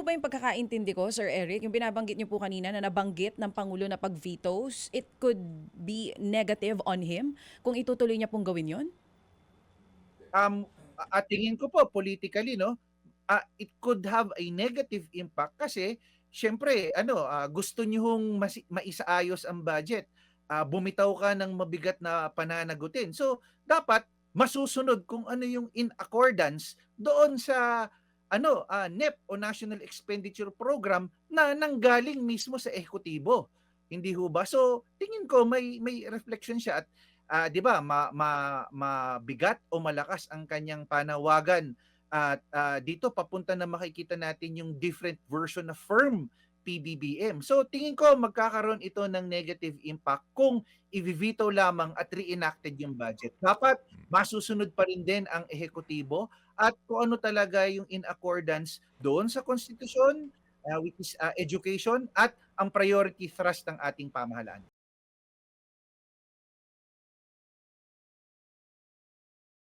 po ba yung pagkakaintindi ko, Sir Eric? Yung binabanggit niyo po kanina na nabanggit ng Pangulo na pag-vetoes, it could be negative on him kung itutuloy niya pong gawin yon? Um, at tingin ko po politically, no, ah, it could have a negative impact kasi syempre, ano, ah, gusto niyo hong masi- maisaayos ang budget. Ah, bumitaw ka ng mabigat na pananagutin. So, dapat masusunod kung ano yung in accordance doon sa ano, ah, NEP o National Expenditure Program na nanggaling mismo sa ehekutibo. Hindi ho ba? So, tingin ko may may reflection siya at ah, 'di ba, ma, ma, mabigat o malakas ang kanyang panawagan at ah, dito papunta na makikita natin yung different version of firm PBBM. So tingin ko magkakaroon ito ng negative impact kung i-veto lamang at reenacted yung budget. Dapat masusunod pa rin din ang ehekutibo at kung ano talaga yung in accordance doon sa konstitusyon, ah, which is ah, education at ang priority thrust ng ating pamahalaan.